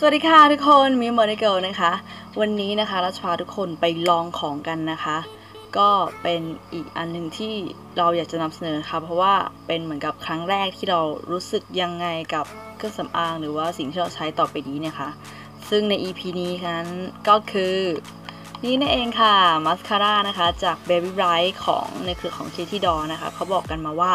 สวัสดีค่ะทุกคนมิมอร์เกิลนะคะ วันนี้นะคะเราจะพาทุกคนไปลองของกันนะคะ ก็เป็นอีกอันหนึ่งที่เราอยากจะนำเสนอค่ะเพราะว่าเป็นเหมือนกับครั้งแรกที่เรารู้สึกยังไงกับเครื่องสำอางหรือว่าสิ่งที่เราใช้ต่อไปนี้เนี่ยค่ะซึ่งใน EP นี้นั้นก็คือ นี่นั่นเองค่ะมัสคาร่านะคะจาก Baby Bright ของในเครือของ k ที่ดอนะคะเขาบอกกันมาว่า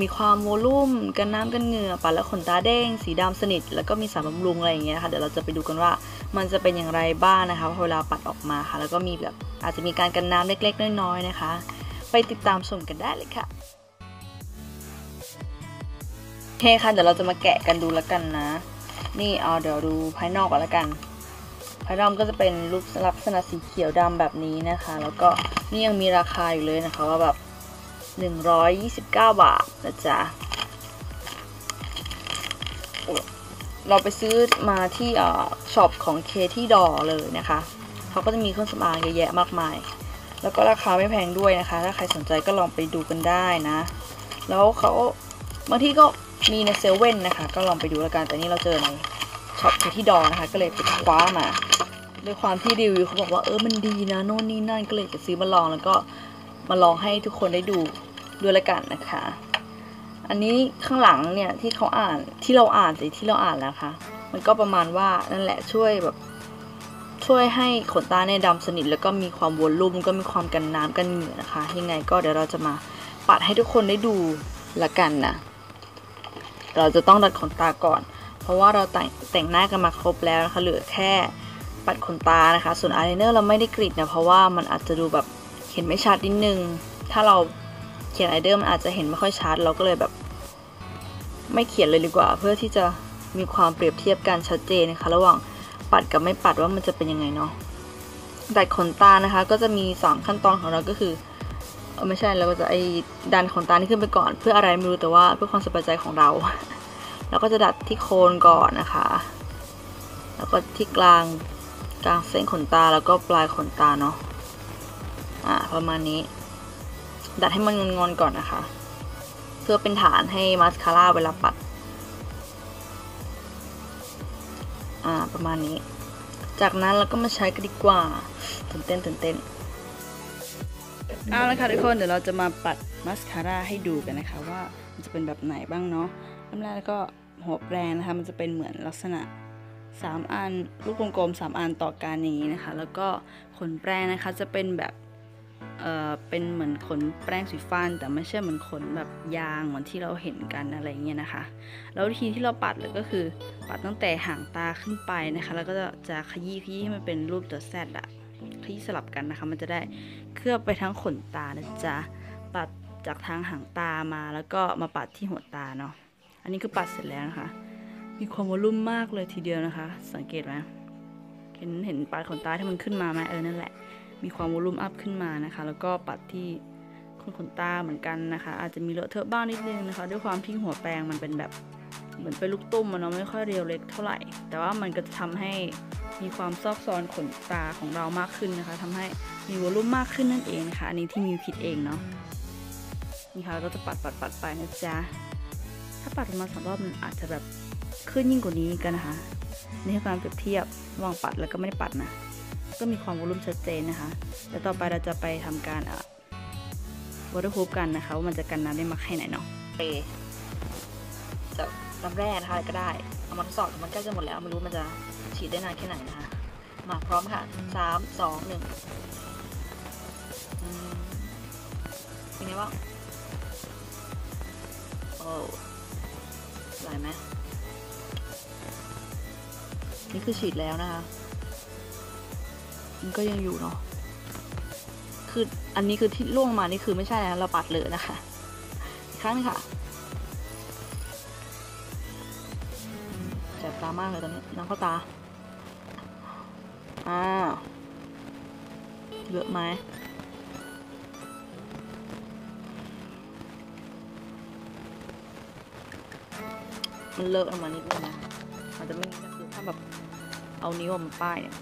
มีความโวลุ่มกันน้ำกันเหงื่อปัดแล้วขนตาเด้ง สีดำสนิท แล้วก็มีสารบำรุงอะไรอย่างเงี้ยค่ะเดี๋ยวเราจะไปดูกันว่ามันจะเป็นอย่างไรบ้างนะคะเวลาปัดออกมาค่ะ แล้วก็มีแบบอาจจะมีการกันน้ำเล็กๆ น้อยๆนะคะ ไปติดตามชมกันได้เลยค่ะโอเคค่ะเดี๋ยวเราจะมาแกะกันดูแล้วกันนะ นี่เอาเดี๋ยวดูภายนอกก่อนแล้วกันภายนอกก็จะเป็นรูปลักษณะสีเขียวดำแบบนี้นะคะ แล้วก็นี่ยังมีราคาอยู่เลยนะคะ ว่าแบบ 129 บาทนะจ๊ะ เราไปซื้อมาที่ช็อปของเคที่ดอเลยนะคะเขาก็จะมีเครื่องสำอางเยอะแยะมากมาย แล้วก็ราคาไม่แพงด้วยนะคะ ถ้าใครสนใจก็ลองไปดูกันได้นะ แล้วเขาบางที่ก็มีในเซเว่นนะคะ ก็ลองไปดูแล้วกันแต่นี่เราเจอในช็อปเคที่ดอนะคะ ก็เลยไปคว้ามาด้วยความที่รีวิวเขาบอกว่าเออมันดีนะโน่นนี่นั่นก็เลยจะซื้อมาลองแล้วก็ มาลองให้ทุกคนได้ดูด้วยละกันนะคะ อันนี้ข้างหลังเนี่ยที่เขาอ่านที่เราอ่านสิที่เราอ่านแล้วค่ะ มันก็ประมาณว่านั่นแหละช่วยแบบช่วยให้ขนตาเนี่ยดำสนิท แล้วก็มีความวอลลุ่มก็มีความกันน้ำกันเหงื่อนะคะ ยังไงก็เดี๋ยวเราจะมาปัดให้ทุกคนได้ดูละกันนะเราจะต้องดัดขนตาก่อน เพราะว่าเราแต่งแต่งหน้ากันมาครบแล้วนะคะเหลือแค่ปัดขนตานะคะ ส่วนอายไลเนอร์เราไม่ได้กรีดนะเพราะว่ามันอาจจะดูแบบ เห็นไม่ชัดนิดนึง ถ้าเราเขียนไลเนอร์มันอาจจะเห็นไม่ค่อยชัด เราก็เลยแบบ ไม่เขียนเลยดีกว่า เพื่อที่จะมีความเปรียบเทียบกันชัดเจนนะคะ ระหว่างปัดกับไม่ปัดว่ามันจะเป็นยังไงเนาะดัดขนตานะคะ ก็จะมี 3 ขั้นตอนของเราก็คือเออไม่ใช่เราก็จะไอ้ดันขนตานี่ขึ้นไปก่อน เพื่ออะไรไม่รู้แต่ว่าเพื่อความสบายใจของเรา แล้วก็จะดัดที่โคนก่อนนะคะ แล้วก็ที่กลางกลางเส้นขนตาแล้วก็ปลายขนตาเนาะ อ่าประมาณนี้ ดัดให้มันงอนๆก่อนนะคะ เพื่อเป็นฐานให้มาสคาร่าเวลาปัด อ่าประมาณนี้ จากนั้นเราก็มาใช้กันดีกว่าตื่นเต้นตื่นเต้นเอาละค่ะทุกคนเดี๋ยวเราจะมาปัดมาสคาร่าให้ดูกันนะคะว่ามันจะเป็นแบบไหนบ้างเนาะเริ่มแรกแล้วก็หัวแปรงนะคะ มันจะเป็นเหมือนลักษณะ 3 อัน ลูกกลมๆ3 อันต่อกันอย่างนี้นะคะ แล้วก็ขนแปรงนะคะจะเป็นแบบ เอ่อเป็นเหมือนขนแปรงสีฟัน แต่ไม่ใช่เหมือนขนแบบยางเหมือนที่เราเห็นกันอะไรเงี้ยนะคะ แล้ววิธีที่เราปัดเลยก็คือ ปัดตั้งแต่ห่างตาขึ้นไปนะคะ แล้วก็จะจะขยี้ขยี้ให้มันเป็นรูปตัวแซดอะขยี้สลับกันนะคะ มันจะได้เคลือบไปทั้งขนตานะจ๊ะปัดจากทางหางตามาแล้วก็มาปัดที่หัวตาเนาะอันนี้คือปัดเสร็จแล้วนะคะ มีความวอลุ่มมากเลยทีเดียวนะคะ สังเกตไหมเห็นเห็นปลายขนตาที่มันขึ้นมาไหมเออนั่นแหละ มีความวอลุ่มอัพขึ้นมานะคะ แล้วก็ปัดที่ขนขนตาเหมือนกันนะคะ อาจจะมีเลอะเทอะบ้างนิดนึงนะคะ ด้วยความที่หัวแปรงมันเป็นแบบเหมือนเป็นลูกตุ้มมันเนาะไม่ค่อยเรียวเล็กเท่าไหร่ แต่ว่ามันก็จะทำให้มีความซอกซอนขนตาของเรามากขึ้นนะคะทำให้มีวอลุ่มมากขึ้นนั่นเองนะคะอันนี้ที่มีคิดเองเนาะนี่ค่ะเราก็จะปัดปัดปัดไปนะจ๊ะถ้าปัดประมาณสองรอบมันอาจจะแบบขึ้นยิ่งกว่านี้กันนะคะนี่คือการเปรียบเทียบระหว่างปัดแล้วก็ไม่ได้ปัดนะ ก็มีความวอลุ่มชัดเจนนะคะ แล้วต่อไปเราจะไปทำการวอเตอร์พูฟกันนะคะว่ามันจะกันน้ำได้มากแค่ไหนเนาะเจะน้ำแร่นะคะก็ได้ เอามาทดสอบมันใกล้จะหมดแล้วไม่รู้มันจะฉีดได้นานแค่ไหนนะคะ มาพร้อมค่ะสามสองหนึ่งเป็นไงบ้างโอ้ไหลไหมนี่คือฉีดแล้วนะคะ มันก็ยังอยู่เนาะคืออันนี้คือที่ล่วงมานี่คือไม่ใช่แล้วเราปัดเลยนะคะอีกครั้งหนึงค่ะแสบตามากเลยตอนนี้น้ำเข้าตาอ่าเยอะไหมมันเลอะออกมานิดนึงนะมันจะไม่นี่นะคือถ้าแบบเอานิ้วมาป้ายเนี่ย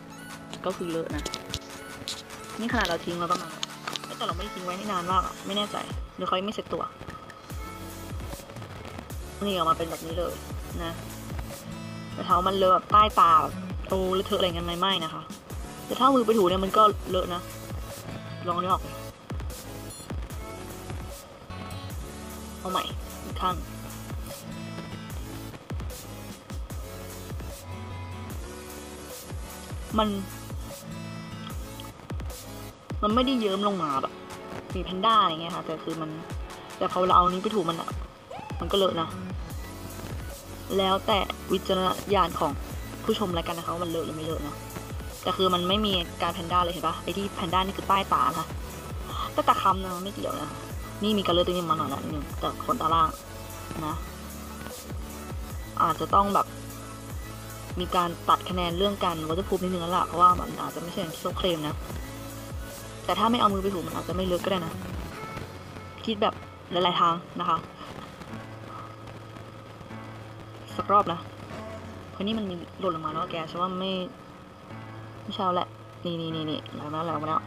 ก็คือเลอะนะ นี่ขนาดเราทิ้งเราก็มาแต่เราไม่ทิ้งไว้นี่นานมากอะไม่แน่ใจหรือเขาไม่เสร็จตัว นี่ออกมาเป็นแบบนี้เลยนะแต่ถามว่ามันเลอะแบบใต้ตาแบบโอ้เลอะเทอะอะไรเงี้ยไหมไม่นะคะ แต่ถ้ามือไปถูเนี่ยมันก็เลอะนะ ลองนี่ออกเอาใหม่อีกครั้งมัน มันไม่ได้เยิ้มลงมาแบบมีแพนด้าอะไรเงี้ยค่ะ แต่คือมันแต่พอเราเอานี้ไปถูมันอะมันก็เลอะนะ แล้วแต่วิจารณญาณของผู้ชมแล้วกันนะคะว่ามันเลอะหรือไม่เลอะเนาะแต่คือมันไม่มีการแพนด้าเลยเห็นปะไอที่แพนด้านี่คือใต้ตาค่ะใต้ตาคำนะไม่เกี่ยวนะนี่มีการเลือดตรงนี้มาหน่อยนะนิดนึงแต่ขนตาล่างนะ อาจจะต้องแบบ มีการตัดคะแนนเรื่องการวัตถุภูมินิดนึงแล้วล่ะเพราะว่ามันอาจจะไม่ใช่อย่างที่เขาเคลมนะ แต่ถ้าไม่เอามือไปถูมันอาจจะไม่เลอะก็ได้นะ คิดแบบหลายๆทางนะคะ สักรอบนะเพราะนี่มันมีหล่นลงมาแล้วแกฉันว่าไม่ไม่ใช่แล้วแหละ นี่นี่นี่นี่แล้วนะแล้วมาแล้ว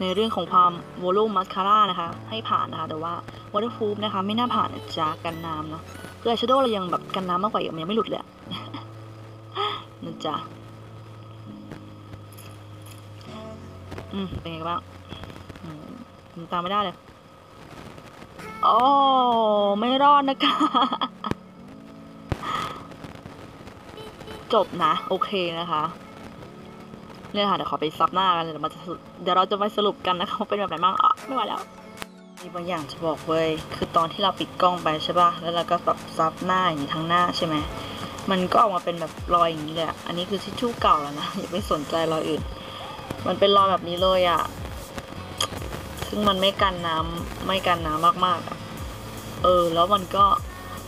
ในเรื่องของความโวลูมมัสคาร่านะคะ ให้ผ่านนะคะ แต่ว่าวอเตอร์ฟูฟนะคะ ไม่น่าผ่านจ๊ะกันน้ำเนาะคืออายแชโดว์เรายังแบบกันน้ำมากกว่าอีกมันยังไม่หลุดเลยนะจ๊ะ อืมเป็นไงบ้างอืมตามไม่ได้เลยโอ้ไม่รอดนะคะ จบนะ โอเคนะคะเนี่ยค่ะเดี๋ยวขอไปซับหน้ากันเดี๋ยวมาจะเดี๋ยวเราจะไปสรุปกันนะคะว่าเป็นแบบไหนบ้างอะไม่ไหวแล้ว มีบางอย่างจะบอกเว้ยคือตอนที่เราปิดกล้องไปใช่ป่ะแล้วเราก็แบบซับหน้าอย่างนี้ทั้งหน้าใช่ไหมมันก็ออกมาเป็นแบบรอยอย่างนี้เลยอะอันนี้คือทิชชู่เก่าแล้วนะอย่าไปสนใจรอยอื่น มันเป็นรอยแบบนี้เลยอะซึ่งมันไม่กันน้ำไม่กันน้ำมากๆอะเออ แล้วมันก็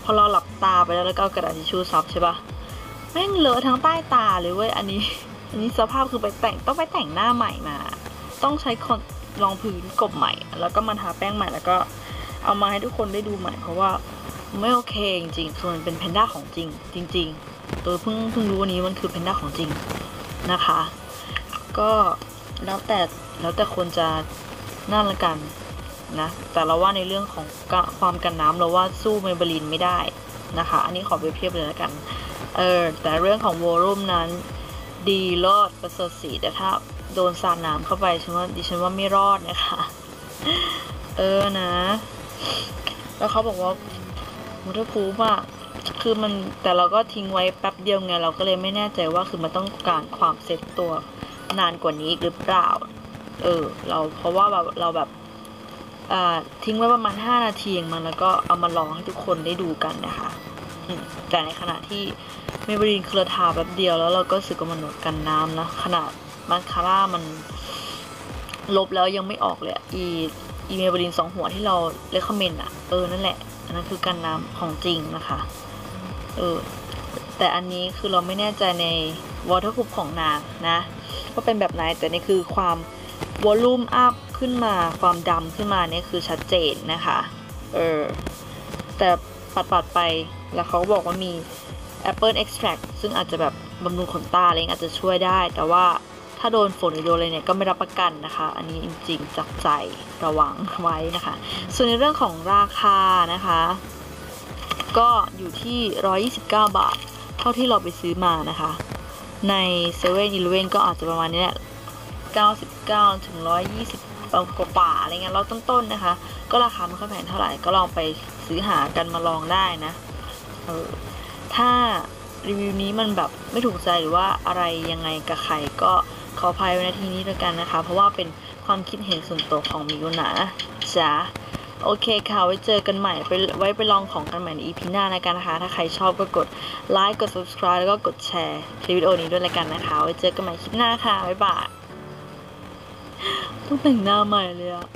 พอเราหลับตาไปแล้วแล้วก็กระดาษทิชชู่ซับใช่ป่ะแม่งเลอะทั้งใต้ตาเลยเว้ยอันนี้ อันนี้สภาพคือไปแต่งต้องไปแต่งหน้าใหม่มา ต้องใช้คอนรองพื้นกบใหม่ แล้วก็มาทาแป้งใหม่แล้วก็เอามาให้ทุกคนได้ดูใหม่ เพราะว่าไม่โอเคจริงๆคือมันเป็นแพนด้าของจริง จริง ๆ เออเพิ่งเพิ่งรู้วันนี้มันคือแพนด้าของจริงนะคะ ก็แล้วแต่แล้วแต่คนจะนั่นละกันนะแต่เราว่าในเรื่องของความกันน้ำเราว่าสู้เมเบลินไม่ได้นะคะ อันนี้ขอเปรียบเทียบเลยละกันเออแต่เรื่องของวอลลุ่มนั้น ดีรอดประเสริฐสีแต่ถ้าโดนสาดน้ำเข้าไปฉันว่าดิฉันว่าไม่รอดนะคะเออนะ แล้วเขาบอกว่ามอเตอร์พูฟอะคือมันแต่เราก็ทิ้งไว้แป๊บเดียวไง เราก็เลยไม่แน่ใจว่าคือมันต้องการความเซ็ตตัว นานกว่านี้หรือเปล่า เออ เราเพราะว่าแบบเราแบบอ่าทิ้งไว้ประมาณ 5 นาทีเองมันแล้วก็เอามาลองให้ทุกคนได้ดูกันนะคะแต่ในขณะที่เมเบรีนคือเราทาแป๊บเดียวแล้วเราก็สึกว่ามันหนวดกันน้ำนะ ขนาดมาสคาร่ามันลบแล้วยังไม่ออกเลยอีอีเมเบรีนสองหัวที่เราเลคคอมเมนต์อะเออ นั่นแหละ อันนั้นคือกันน้ำของจริงนะคะ เออ แต่อันนี้คือเราไม่แน่ใจในวอเตอร์คูปของนางนะ ว่าเป็นแบบไหนแต่นี่คือความวอลลุ่มอัพขึ้นมาความดำขึ้นมาเนี่ยคือชัดเจนนะคะ เออ แต่ปัดๆไปแล้วเขาก็บอกว่ามี Apple Extract ซึ่งอาจจะแบบบำรุงขนตาอะไรงี้อาจจะช่วยได้ แต่ว่าถ้าโดนฝนหรือโดนอะไรเนี่ยก็ไม่รับประกันนะคะ อันนี้จริงๆจากใจระวังไว้นะคะ ส่วนในเรื่องของราคานะคะ ก็อยู่ที่ 129 บาท เท่าที่เราไปซื้อมานะคะ ใน7 e เ e ่ e อก็อาจจะประมาณนี้แหละ 99 ถึง 120กว่าป่าอะไรเงี้ยเราต้นๆนนะคะ ก็ราคาไม่ค่อยแพงเท่าไหร่ ก็ลองไปซื้อหากันมาลองได้นะ เออ ถ้ารีวิวนี้มันแบบไม่ถูกใจหรือว่าอะไรยังไงกับใครก็ขออภัยไว้ในที่นี้ด้วยกันนะคะ เพราะว่าเป็นความคิดเห็นส่วนตัวของมิวนะจ๊ะ โอเคค่ะ ไว้เจอกันใหม่ไปไว้ไปลองของกันใหม่ใน EP หน้าแล้วกันนะคะ ถ้าใครชอบก็กดไลค์กด subscribe แล้วก็กดแชร์คลิปวิดีโอนี้ด้วยแล้วกันนะคะ ไว้เจอกันใหม่คลิปหน้าค่ะ บ๊ายบายต้องแต่งหน้าใหม่เลยอะ